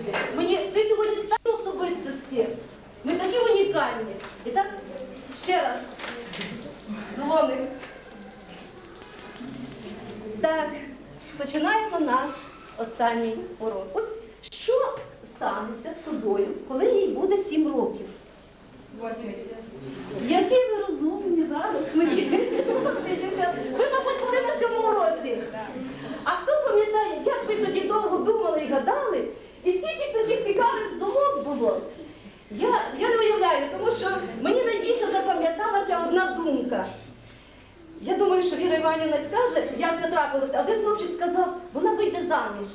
сьогодні. Мені ти сьогодні такі особистості. Ми такі унікальні. І так ще раз. Дзвоник. Так, починаємо наш останній урок. Ось що станеться з тобою, коли їй буде сім років? Які ви розумні зараз дівчата. Ви, мабуть, були на цьому уроці. А хто пам'ятає, як ви тоді довго думали і гадали, і скільки таких цікавих думок було? Я, я не уявляю, тому що мені найбільше запам'яталася одна. Я думаю, що Віра Іванівна скаже, як це трапилося, один хлопчик сказав, вона вийде заміж.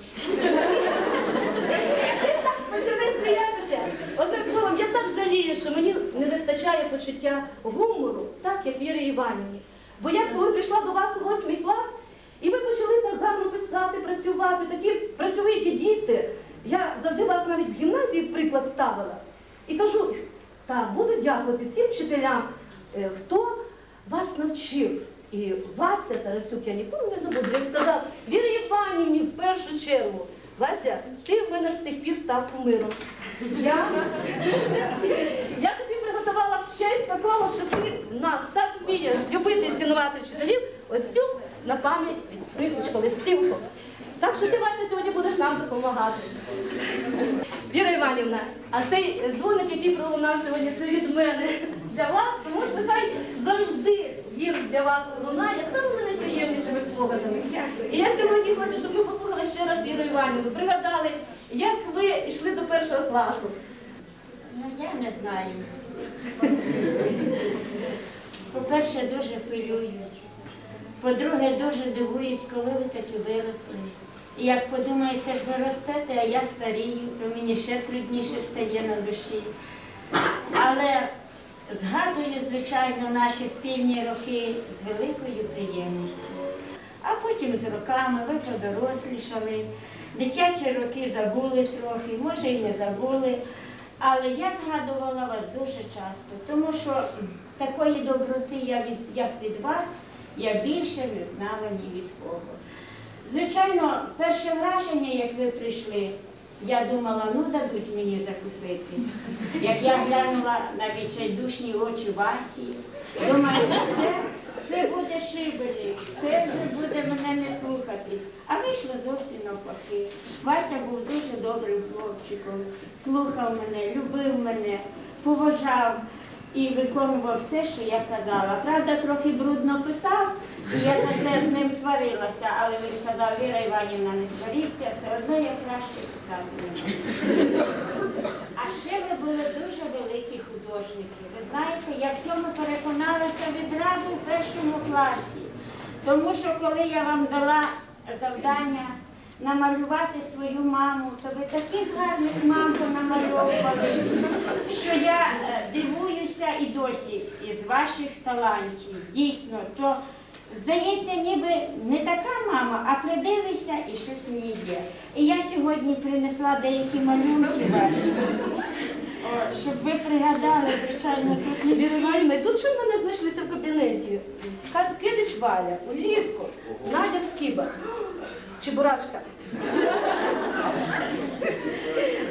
Почали сміятися. Одним словом, я так жалію, що мені не вистачає почуття гумору, так як Віри Іванівні. Бо я коли прийшла до вас у восьмий клас, і ви почали так гарно писати, працювати, такі працьовиті діти. Я завжди вас навіть в гімназії в приклад ставила. І кажу, так, буду дякувати всім вчителям, е, хто вас навчив. І Вася Тарасюк, я ніколи не забуду, він сказав, Вірі Іванівні в першу чергу. Вася, ти в мене з тих пір став кумиром. Я, я тобі приготувала в честь такого, що ти нас так вмієш любити і цінувати вчителів, оцю на пам'ять прикучку, листівку. Так що ти, Вася, сьогодні будеш нам допомагати. Віра Іванівна, а цей дзвоник, який пролунав сьогодні, це від мене для вас, тому що хай завжди він для вас лунає самими найприємнішими спогадами. І я сьогодні хочу, щоб ми послухали ще раз Віру Іванівну, пригадали, як ви йшли до першого класу. Ну, я не знаю. По-перше, дуже хвилююсь. По-друге, дуже дивуюсь, коли ви таки виросли. І як подумаю, це ж ви ростете, а я старію, то мені ще трудніше стає на душі. Але згадую, звичайно, наші спільні роки з великою приємністю. А потім з роками ви подорослішали, дитячі роки забули трохи, може і не забули. Але я згадувала вас дуже часто, тому що такої доброти, я від, як від вас, я більше не знала ні від кого. Звичайно, перше враження, як ви прийшли, я думала, ну дадуть мені закусити. Як я глянула на відчайдушні очі Васі, думаю, це, це буде шибеник, це вже буде мене не слухатись. А вийшло зовсім навпаки. Вася був дуже добрим хлопчиком, слухав мене, любив мене, поважав і виконував все, що я казала. Правда, трохи брудно писав, і я за це з ним сварилася, але він казав, Віра Іванівна, не сваріться, все одно я краще писати. А ще ви були дуже великі художники. Ви знаєте, я в цьому переконалася відразу в першому класі. Тому що коли я вам дала завдання намалювати свою маму, то ви таких гарних мам понамальовували, що я е, дивуюся і досі із ваших талантів. Дійсно, то здається, ніби не така мама, а придивишся і щось в ній є. І я сьогодні принесла деякі малюнки ваші, о, щоб ви пригадали, звичайно, тут не всі. Тут що в мене знайшлися в кабінеті? Ка- Кидич Валя, улітку, Надя Скіба, Чебурашка.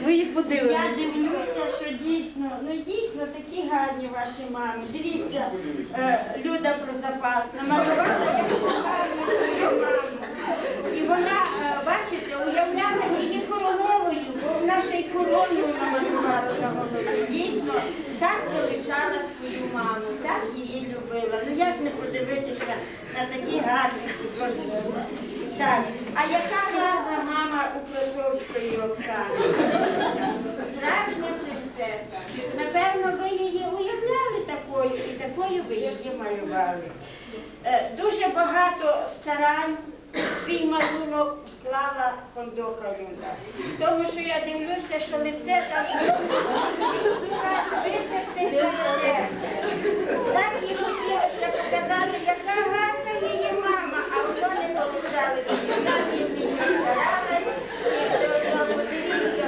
Ми їх подивимося. Я дивлюся, що дійсно, ну дійсно такі гарні ваші мами. Дивіться, е, Люда про запас намалювала яку гарну свою маму. І вона, е, бачите, уявляла її королевою, бо вона ще й короною намалювала на голові. Дійсно, так величала свою маму, так її любила. Ну як не подивитися на такі гарні художники. Так, а яка гарна мама у Класовської Оксани? Справжня принцеса. Напевно, ви її уявляли такою і такою ви її малювали. Е, Дуже багато старань свій малюнок вклала Кондока Люда. Тому що я дивлюся, що лице там витерте принцеса. Так і хотілося показати, яка гарна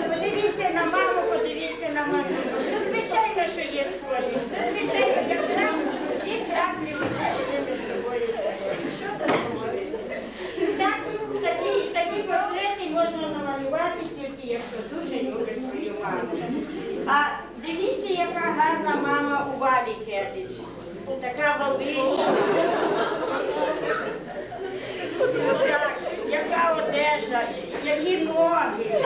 Подивіться на маму, подивіться на маму. Що звичайно, що є схожість. Звичайно, як краплі, краплі відділили між собою. Що це говорить? Такі портрети можна намалювати тільки, якщо дуже любиш свою маму. А дивіться, яка гарна мама у Валі Кетич. Така велична. Одежа, які ноги.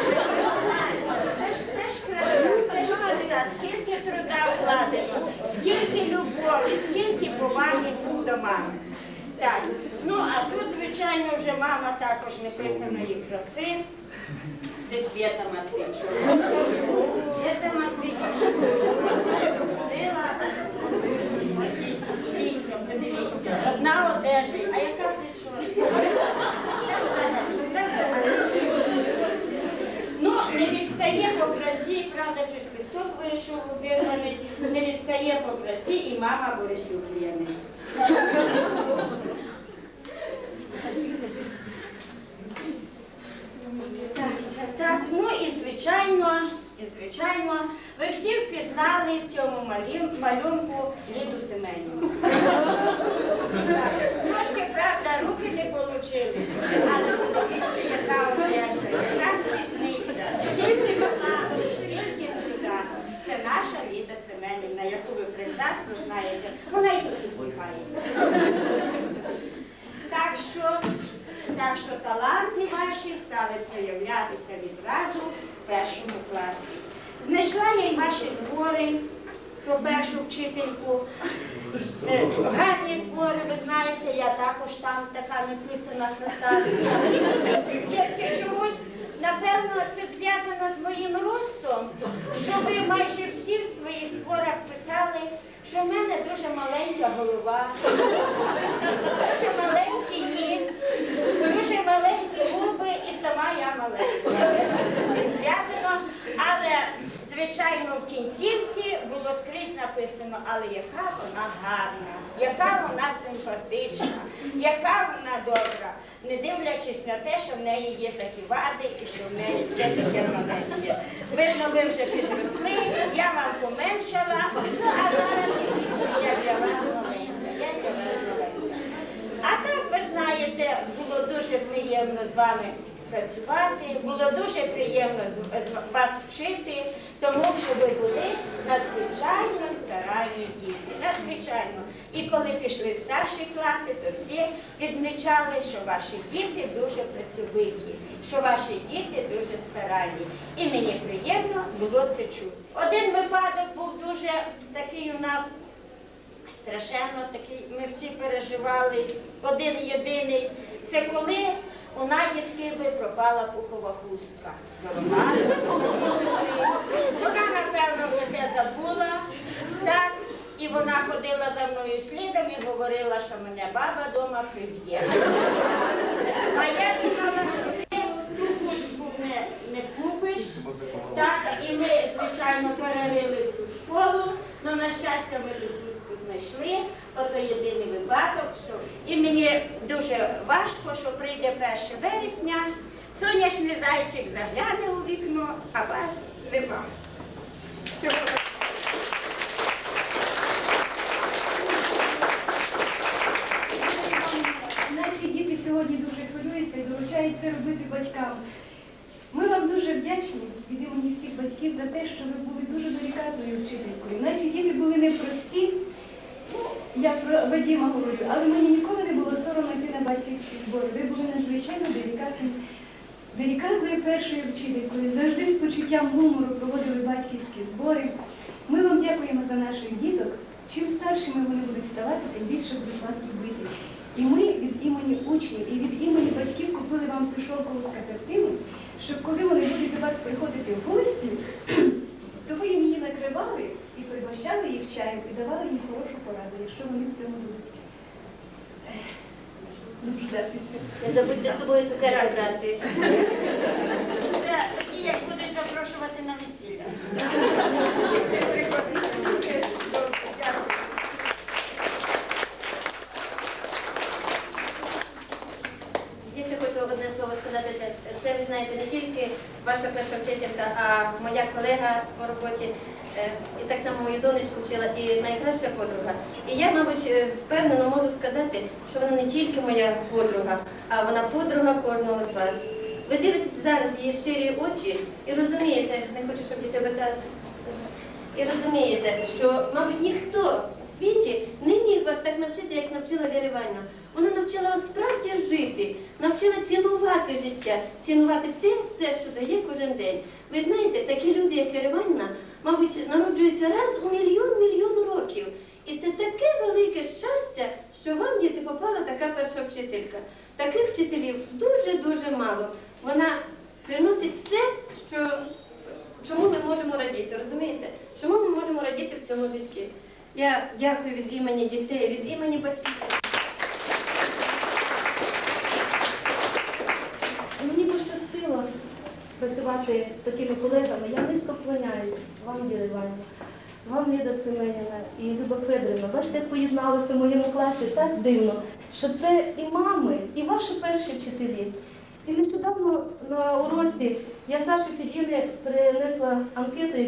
Це ж, це ж краса, це ж краса. Скільки труда вкладено, скільки любові, скільки поваги до мами. Так, ну а тут, звичайно, вже мама також неписаної краси. Це Свята Матвійчук. Свята Матвійчук. Дійсно, подивіться. Одна одежа, а яка прическа? Та взагалі, та взагалі. Ну, не відстає по красі, правда, чи вийшов обірваний, не відстає по красі і мама Борисюк Єни. Так, ну і звичайно, і звичайно, ви всі впізнали в цьому малюнку Ліду Семенівну. Трошки, правда, руки не вийшли, але подивіться, яка одежа, яка спідниця, скільки вкладу, скільки труда. Це наша Ліда Семенівна, яку ви прекрасно знаєте. Вона і тут усміхається. Так що, так що таланти ваші стали проявлятися відразу в першому класі. Я ваші твори про першу вчительку. Е, Гарні твори, ви знаєте, я також там така написана красавиця. Тільки чомусь, напевно, це зв'язано з моїм ростом, що ви майже всі в своїх творах писали, що в мене дуже маленька голова, дуже маленький ніс, дуже маленькі губи і сама я маленька. З цим зв'язано, але звичайно в кінцівці було скрізь написано, але яка вона гарна, яка вона симпатична, яка вона добра, не дивлячись на те, що в неї є такі вади і що в неї все таке маленьке. Видно, ви вже підросли, я вам поменшала, ну а зараз більше я для вас маленька, я для вас маленька. А так, ви знаєте, було дуже приємно з вами працювати, було дуже приємно вас вчити, тому що ви були надзвичайно старанні діти. Надзвичайно. І коли пішли в старші класи, то всі відмічали, що ваші діти дуже працьовиті, що ваші діти дуже старанні. І мені приємно було це чути. Один випадок був дуже такий у нас страшенно такий, ми всі переживали. Один єдиний. Це коли у Наді Скиби пропала пухова хустка. Вона, напевно, вже те забула. Так, і вона ходила за мною слідом і говорила, що мене баба дома приб'є. А я думала, що ти ту хустку не, не купиш. Так, і ми, звичайно, перерили всю школу, але на щастя ми ту хустку знайшли. Ото єдиний випадок, і мені дуже важко, що прийде 1 вересня, сонячний зайчик загляне у вікно, а вас нема. Наші діти сьогодні дуже хвилюються і доручають це робити батькам. Ми вам дуже вдячні від імені всіх батьків за те, що ви були дуже делікатною вчителькою. Наші діти були непрості, я про Вадіма говорю, але мені ніколи не було соромно йти на батьківські збори. Ви були надзвичайно делікатним, делікатною першою вчителькою. Завжди з почуттям гумору проводили батьківські збори. Ми вам дякуємо за наших діток. Чим старшими вони будуть ставати, тим більше будуть вас любити. І ми від імені учнів і від імені батьків купили вам цю шовкову скатертину, щоб коли вони будуть до вас приходити в гості, то ви їм її накривали і пригощали їх чаєм і давали їм хорошу пораду, якщо вони в цьому будуть ех, нуждатися. Не забудьте з собою цукерки брати. Це такі, як будуть запрошувати на весілля. Я ще хочу одне слово сказати. Це ви знаєте не тільки ваша перша вчителька, а моя колега по роботі, і так само мою донечку вчила, і найкраща подруга. І я, мабуть, е, впевнено можу сказати, що вона не тільки моя подруга, а вона подруга кожного з вас. Ви дивитесь зараз її щирі очі і розумієте, не хочу, щоб діти оберталися. І розумієте, що, мабуть, ніхто в світі не міг вас так навчити, як навчила Віра. Вона навчила вас справді жити, навчила цінувати життя, цінувати те все, що дає кожен день. Ви знаєте, такі люди, як Іванівна, мабуть, народжуються раз у мільйон мільйон років. І це таке велике щастя, що вам, діти, попала така перша вчителька. Таких вчителів дуже-дуже мало. Вона приносить все, що, чому ми можемо радіти, розумієте? Чому ми можемо радіти в цьому житті? Я дякую від імені дітей, від імені батьків. Мені пощастило працювати з такими колегами. Я низько вклоняюсь вам, Віра Іванівна, вам Ліда Семенівна і Люба Федорівна. Бачите, як поєдналося в моєму класі так дивно, що це і мами, і ваші перші вчителі. І нещодавно на уроці я Саші Філіни принесла анкету,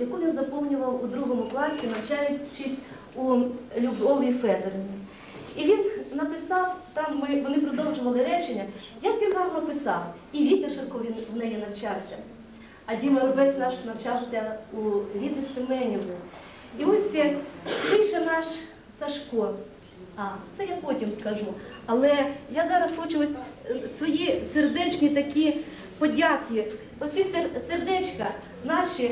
яку він заповнював у другому класі, навчаючись у Любові Федорівні. І він написав, там ми, вони продовжували речення, як він гарно писав. І Вітя Ширко він в неї навчався. А Діма Рубець наш навчався у Ліди Семенівни. І ось е, пише наш Сашко. А, це я потім скажу. Але я зараз хочу ось е, свої сердечні такі подяки. Оці сердечка наші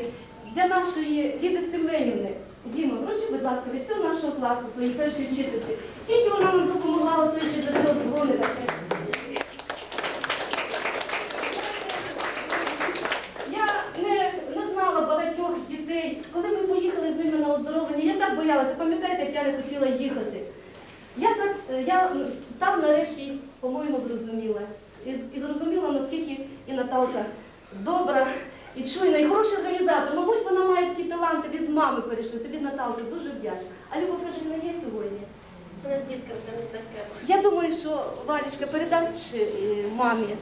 для нашої Ліди Семенівни. Діма, вручи, будь ласка, від цього нашого класу, своїй першій вчительці. Скільки вона нам допомогла готуючи до цього дзвоника? Я не, не знала багатьох дітей. Коли ми поїхали з ними на оздоровлення, я так боялася, пам'ятаєте, як я не хотіла їхати. Я так, е, я там нарешті, по-моєму, зрозуміла. І, і зрозуміла, наскільки і Наталка добра і чуйна, і хороший організатор. Мабуть, вона має такі таланти від мами перейшли. Тобі Наталка дуже вдячна. А Люба Фежина є сьогодні? У нас дітка вже не з батьками. Я думаю, що Валічка передасть е, мамі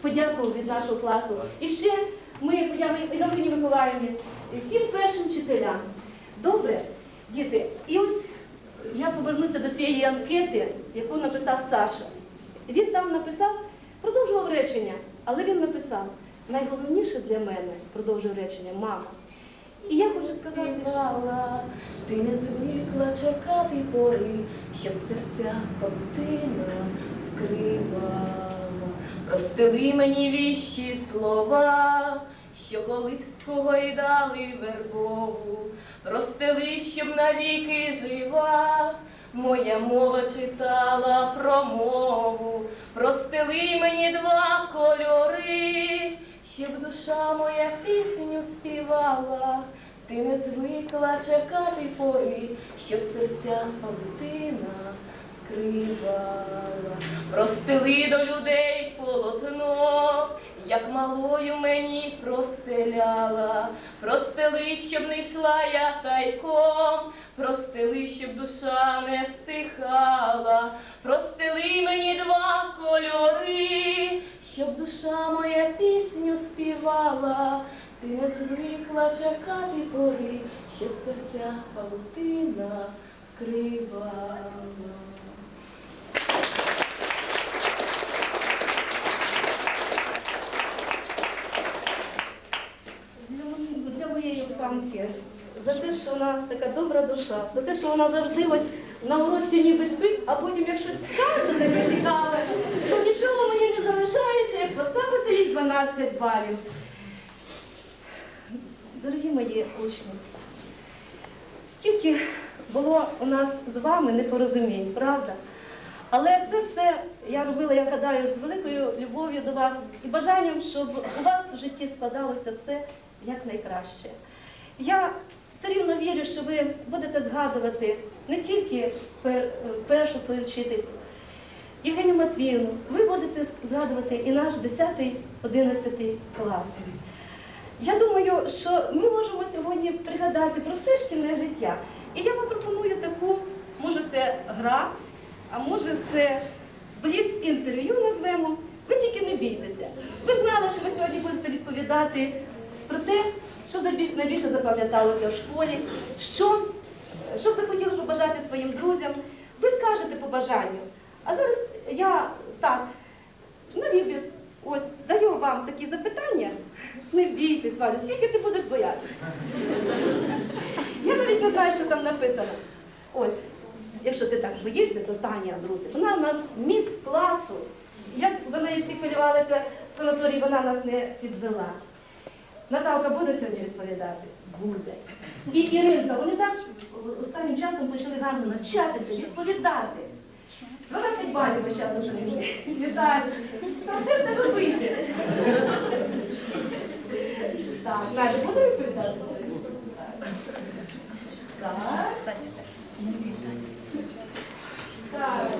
подяку від нашого класу. І ще ми подякуємо Галині Миколаївні, всім першим вчителям. Добре, діти, і ось я повернуся до цієї анкети, яку написав Саша. Він там написав, продовжував речення, але він написав, найголовніше для мене, продовжив речення, мама. І я хочу сказати, що ти не звикла чекати пори, щоб серця павутина вкривала. Простили мені віщі слова, що колись погойдали вербову, простили, щоб навіки жива. Моя мова читала промову, простили мені два кольори, щоб душа моя пісню співала. Ти не звикла чекати пори, щоб серця павутина вкривала. Простили до людей полотно, як малою мені простеляла. Простили, щоб не йшла я тайком, простили, щоб душа не стихала. Простили мені два кольори, щоб душа моя пісню співала. Ти не звикла чекати пори, щоб серця павутина вкривала. для, мо- для моєї Оксанки, за те, що вона така добра душа, за те, що вона завжди ось на уроці ніби спить, а потім, як щось скаже таке цікаве, то нічого мені не залишається, як поставити їй 12 балів. Дорогі мої учні, скільки було у нас з вами непорозумінь, правда? Але це все я робила, я гадаю, з великою любов'ю до вас і бажанням, щоб у вас в житті складалося все якнайкраще. Я все рівно вірю, що ви будете згадувати не тільки першу свою вчительку, Євгенію Матвіївну, ви будете згадувати і наш 10-11 клас. Я думаю, що ми можемо сьогодні пригадати про все шкільне життя. І я вам пропоную таку, може це гра, а може це бліц інтерв'ю назвемо. Ви тільки не бійтеся. Ви знали, що ви сьогодні будете відповідати про те, що найбільше запам'яталося в школі, що, що б ви хотіли побажати своїм друзям. Ви скажете по бажанню. А зараз я так, на вибір, ось даю вам такі запитання. Не бійтесь, Валя, скільки ти будеш боятися? не знаєш, що там написано. Ось, якщо ти так боїшся, то Таня, друзі, вона у нас міс класу. Як ви неї всі хвилювалися в санаторії, вона нас не підвела. Наталка буде сьогодні відповідати? Буде. І Іринка, вони так останнім часом почали гарно навчатися, відповідати. 12 балів до часу вже. Вітаю. Та все тебе. Так, Надя, буде відповідати? Так. Так.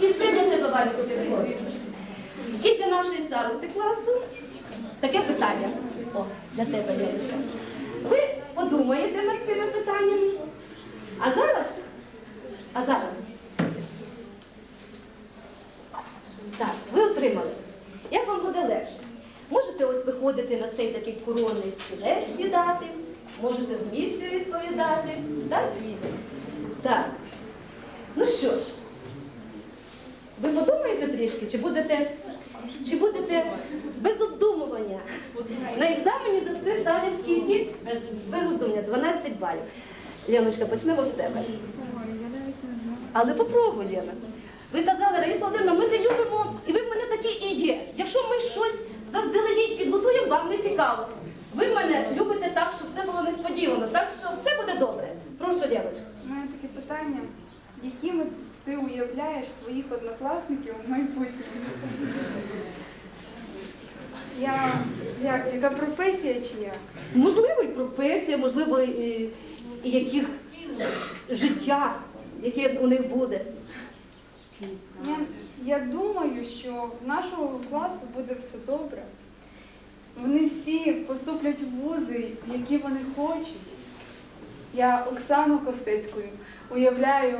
І це для тебе, Валько, підходить. І для нашої старости класу таке питання. О, для тебе, Яночка. Ви подумаєте над цими питаннями. А зараз, а зараз. Так, ви отримали. Як вам буде легше? Можете ось виходити на цей такий коронний стілець сідати, можете з місця відповідати. Так? Так. Ну що ж, ви подумаєте трішки, чи будете, чи будете без? На екзамені за це ставлять скільки? Без 12 балів. Леночка, почнемо з тебе. Але попробуй, Лена. Ви казали, Раїса Володимирівна, ми не любимо, і ви в мене такі і є. Якщо ми щось заздалегідь підготуємо, вам не цікаво. Ви мене любите так, щоб все було несподівано, так що все буде добре. Прошу, Леночка. У мене таке питання, якими ти уявляєш своїх однокласників в майбутньому? Я, як, яка професія чи як? Можливо, і професія, можливо, і, і яких життя, яке у них буде. Я, я думаю, що в нашого класу буде все добре. Вони всі поступлять в вузи, які вони хочуть. Я Оксану Костецьку уявляю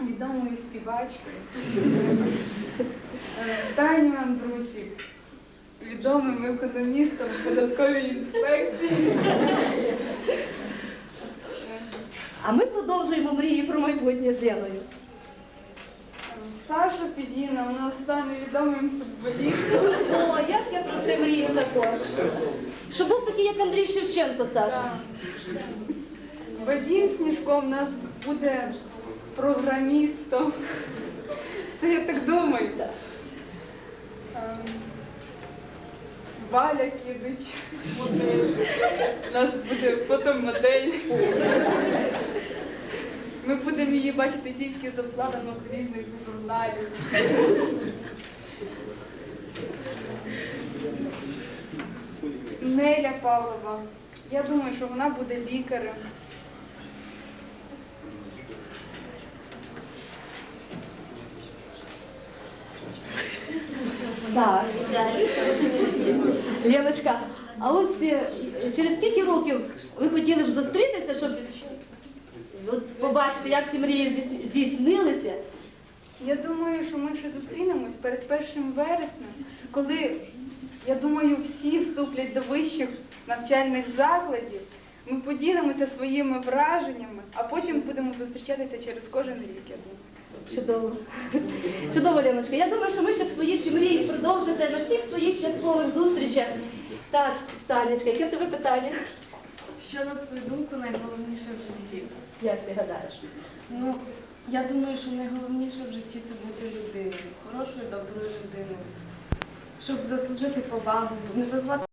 відомою співачкою. Е, Таню Андрусік, відомим економістом податкової інспекції. А ми продовжуємо мрії про майбутнє з Леною. Саша Федіна у нас стане відомим футболістом. О, як я про це мрію також. Щоб був такий, як Андрій Шевченко, Саша. Так. Вадим Сніжко в нас буде програмістом. Це я так думаю. Ем, Валя Кидич, модель. У нас буде фотомодель. Ми будемо її бачити тільки з обкладинок різних журналів. Неля Павлова. Я думаю, що вона буде лікарем. Так. Леночка, а ось е, через скільки років ви хотіли б зустрітися, щоб побачити, як ці мрії здійснилися? Я думаю, що ми ще зустрінемось перед першим вереснем, коли, я думаю, всі вступлять до вищих навчальних закладів. Ми поділимося своїми враженнями, а потім будемо зустрічатися через кожен рік, я думаю. Чудово. Чудово, Леночка. Я думаю, що ми ще свої ці мрії продовжите на всіх своїх святкових зустрічах. Так, Танечка, яке в тебе питання? Що на твою думку найголовніше в житті? Як ти гадаєш? Ну, я думаю, що найголовніше в житті це бути людиною, хорошою, доброю людиною. Щоб заслужити повагу, не забувати